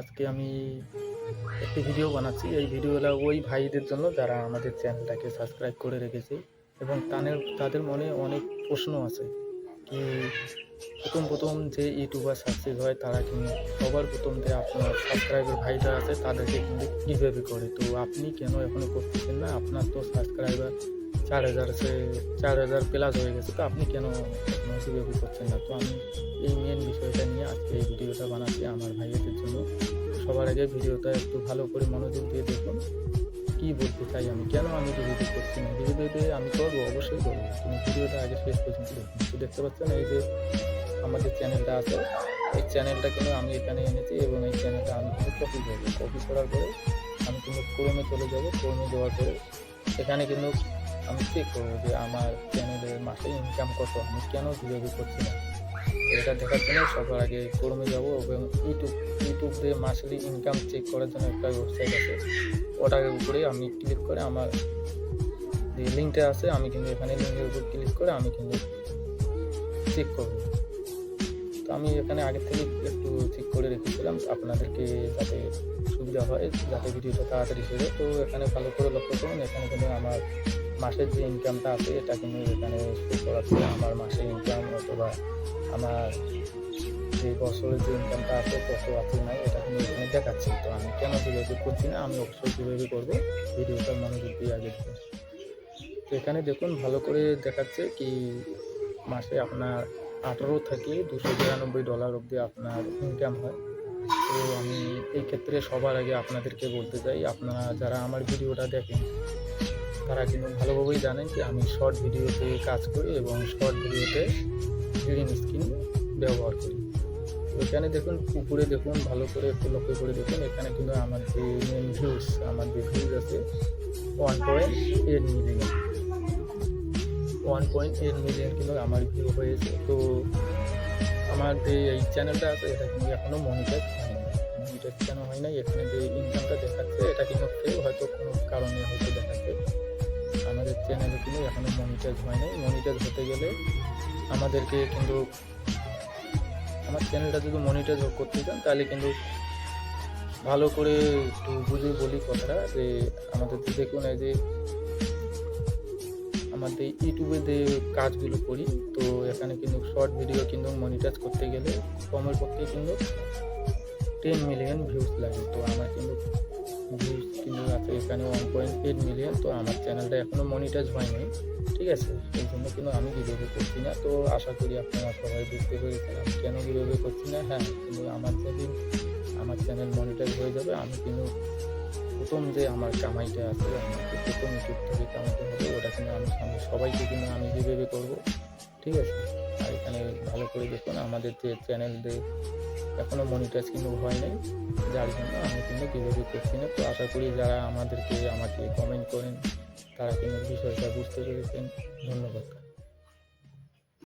আজকে আমি একটি ভিডিও বানাচ্ছি। এই ভিডিওটা ওই ভাইদের জন্য যারা আমাদের চ্যানেলটাকে সাবস্ক্রাইব করে রেখেছে এবং তাদের তাদের মনে অনেক প্রশ্ন আছে কি প্রথম প্রথম যে ইউটিউবার সাকসেস হয় তারা কিন্তু সবার প্রথম যে আপনার সাবস্ক্রাইবার ভাইরা আছে তাদেরকে কিন্তু কীভাবে করে। তো আপনি কেন এখনও করতেছেন না? আপনার তো সাবস্ক্রাইবার চার হাজার, সে চার হাজার প্লাস হয়ে গেছে। তো আপনি কেন কীভাবে করছেন না? তো আমি এই মেন বিষয়টা নিয়ে আজকে এই ভিডিওটা বানাচ্ছি আমার ভাইয়েদের জন্য। সবার আগে ভিডিওটা একটু ভালো করে মনোযোগ দিয়ে দেখুন। কী বলতে চাই আমি? কেন আমি ভিডিও করছি না? ভিডিওতে আমি করব? অবশ্যই করব। তুমি ভিডিওটা আগে শেষ পর্যন্ত দেখুন। দেখতে পাচ্ছেন এই যে আমাদের চ্যানেলটা আছে। এই চ্যানেলটা কিন্তু আমি এখানে এনেছি এবং এই চ্যানেলটা আমি কিন্তু কপি করব। কপি করার পরে আমি কিন্তু ক্রমে চলে যাব। ক্রমে যাওয়ার পরে এখানে কিন্তু আমি চেক করব যে আমার চ্যানেলের মাসে ইনকাম কত? আমি কেন ভিডিও করছি না? এটা দেখার জন্য সবার আগে কর্মে যাব এবং ইউটিউব ইউটিউব দিয়ে মাসলি ইনকাম চেক করার জন্য একটা ওয়েবসাইট আছে। ওটার উপরে আমি ক্লিক করে আমার যে লিঙ্কটা আছে, আমি কিন্তু এখানে লিঙ্কের উপর ক্লিক করে আমি কিন্তু চেক করব। তো আমি এখানে আগে থেকে একটু চেক করে রেখেছিলাম, আপনাদেরকে যাতে সুবিধা হয়, যাতে ভিডিওটা তাড়াতাড়ি সেরে তো এখানে ভালো করে লক্ষ্য করুন, এখানে কিন্তু আমার মাসের যে ইনকামটা আছে এটা কিন্তু এখানে করাচ্ছে আমার মাসের ইনকাম অথবা আমার যে বছরের যে ইনকামটা আছে, কত আছে নাই এটা কিন্তু এখানে দেখাচ্ছে। তো আমি কেন কীভাবে করছি না, আমি অবশ্যই কীভাবে করব। ভিডিওটা মনোযোগ দিয়ে আগে তো এখানে দেখুন, ভালো করে দেখাচ্ছে কি মাসে আপনার আঠারো থেকে দুশো বিরানব্বই ডলার অবধি আপনার ইনকাম হয়। তো আমি এই ক্ষেত্রে সবার আগে আপনাদেরকে বলতে চাই, আপনারা যারা আমার ভিডিওটা দেখেন তারা কিন্তু ভালোভাবেই জানেন যে আমি শর্ট ভিডিওতে কাজ করি এবং শর্ট ভিডিওতে গ্রিন স্ক্রিন ব্যবহার করি। এখানে দেখুন উপরে দেখুন, ভালো করে একটু লক্ষ্য করে দেখুন, এখানে কিন্তু আমার যে মেন ভিউজ আমার যে ভিউজ আছে one point eight million one point eight million কিন্তু আমার ভিউ হয়েছে। তো আমার যে এই চ্যানেলটা আছে, এটা কিন্তু এখনও মনিটাইজ হয়নি। মনিটাইজ কেন হয় নাই? এখানে যে ইনকামটা দেখাচ্ছে এটা কিন্তু কেউ হয়তো কোনো কারণে হয়তো দেখাচ্ছে। আমাদের চ্যানেলে কিন্তু এখনও মনিটাইজ হয় নাই। মনিটাইজ হতে গেলে আমাদেরকে কিন্তু আমার চ্যানেলটা যদি মনিটাইজ করতে চান, তাহলে কিন্তু ভালো করে একটু বুঝে বলি কথাটা যে আমাদের দেখুন এই যে আমাদের ইউটিউবে যে কাজগুলো করি, তো এখানে কিন্তু শর্ট ভিডিও কিন্তু মনিটাইজ করতে গেলে কমের পক্ষে কিন্তু টেন মিলিয়ন ভিউজ লাগে। তো আমার কিন্তু এখানে ওয়ান পয়েন্ট এইট মিলিয়ন তো আমার চ্যানেলটা এখনও মনিটাইজ হয়নি, ঠিক আছে? এই জন্য কিন্তু আমি ভিডিও করছি না, তো আশা করি আপনারা সবাই বুঝতে পেরেছেন আমি কেন ভিডিও করছি না। হ্যাঁ কিন্তু আমার যেদিন আমার চ্যানেল মনিটাইজ হয়ে যাবে, আমি কিন্তু প্রথম যে আমার কামাইটা আছে, আমাকে প্রথম ইউটিউব থেকে কামাইতে হবে, ওটা কিন্তু আমি সামনে সবাইকে কিন্তু আমি যেভাবে করব, ঠিক আছে? আর এখানে ভালো করে দেখুন, আমাদের যে চ্যানেল যে এখনও মনিটাইজ কিন্তু হয় নাই। যার জন্য আমি কিন্তু কীভাবে করছি না। তো আশা করি যারা আমাদেরকে আমাকে কমেন্ট করেন, তারা কিন্তু বিষয়টা বুঝতে পেরেছেন। ধন্যবাদ।